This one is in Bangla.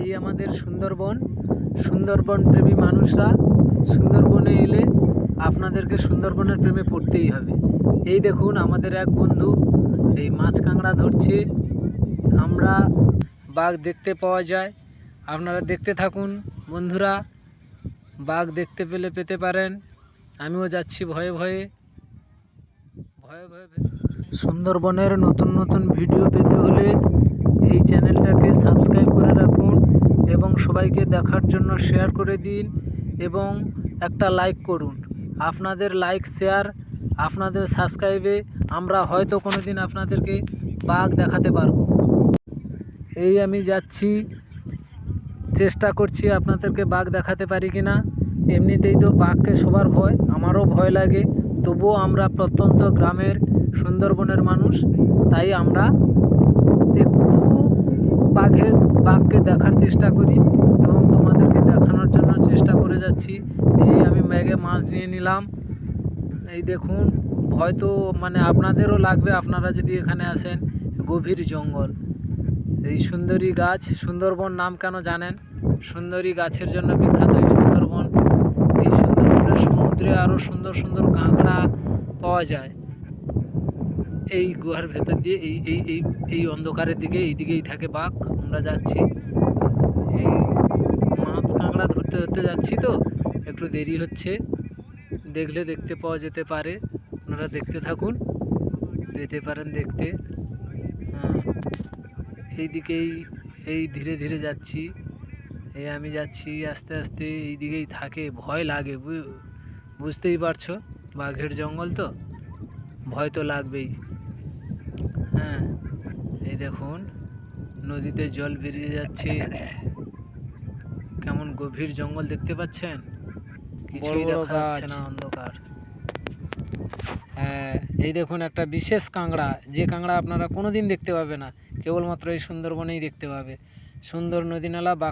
এই আমাদের সুন্দরবন সুন্দরবন প্রেমী মানুষরা সুন্দরবনে এলে আপনাদেরকে সুন্দরবনের প্রেমে পড়তেই হবে। এই দেখুন আমাদের এক বন্ধু, এই মাছ কাঁকড়া ধরছে। আমরা বাঘ দেখতে পাওয়া যায়। আপনারা দেখতে থাকুন বন্ধুরা, বাঘ দেখতে পেলে পেতে পারেন। আমিও যাচ্ছি ভয়ে ভয়ে। ভয়ে ভয়ে সুন্দরবনের নতুন নতুন ভিডিও পেতে হলে এই চ্যানেলটাকে সাবস্ক্রাইব সবাইকে দেখার জন্য শেয়ার করে দিন এবং একটা লাইক করুন। আপনাদের লাইক শেয়ার আপনাদের সাবস্ক্রাইবে আমরা হয়তো কোনো দিন আপনাদেরকে বাঘ দেখাতে পারব। এই আমি যাচ্ছি। চেষ্টা করছি আপনাদেরকে বাঘ দেখাতে পারি কি না এমনিতেই তো বাঘকে সবার ভয়, আমারও ভয় লাগে। তবুও আমরা প্রত্যন্ত গ্রামের সুন্দরবনের মানুষ, তাই আমরা একটু বাঘের বাঘকে দেখার চেষ্টা করি এবং তোমাদেরকে দেখানোর জন্য চেষ্টা করে যাচ্ছি। এই আমি ব্যাগে মাছ নিয়ে নিলাম। এই দেখুন, হয়তো মানে আপনাদেরও লাগবে, আপনারা যদি এখানে আসেন, গভীর জঙ্গল। এই সুন্দরী গাছ, সুন্দরবন নাম কেন জানেন? সুন্দরী গাছের জন্য বিখ্যাত এই সুন্দরবন। এই সুন্দরবনের সমুদ্রে আরও সুন্দর সুন্দর কাঁকড়া পাওয়া যায়। এই গুহার ভেতর দিয়ে, এই এই এই এই অন্ধকারের দিকে, এই দিকেই থাকে বাঘ। আমরা যাচ্ছি। এই মাছ কাঁকড়া ধরতে ধরতে যাচ্ছি তো। একটু দেরি হচ্ছে। দেখলে দেখতে পাওয়া যেতে পারে। আপনারা দেখতে থাকুন। যেতে পারেন দেখতে। এই দিকেই এই ধীরে ধীরে যাচ্ছি। এই আমি যাচ্ছি, আস্তে আস্তে এই দিকেই থাকে। ভয় লাগে বুঝতেই পারছ? বাঘের জঙ্গল তো? ভয় তো লাগবেই। হ্যাঁ এই দেখুন নদীতে জল বেরিয়ে যাচ্ছে। কেমন গভীর জঙ্গল দেখতে পাচ্ছেন? কিছুই দেখা যাচ্ছে না অন্ধকার। হ্যাঁ এই দেখুন একটা বিশেষ কাঁকড়া যে কাঁকড়া আপনারা কোনোদিন দেখতে পাবে না। কেবলমাত্র এই সুন্দরবনেই দেখতে পাবে। সুন্দর নদী নালা বা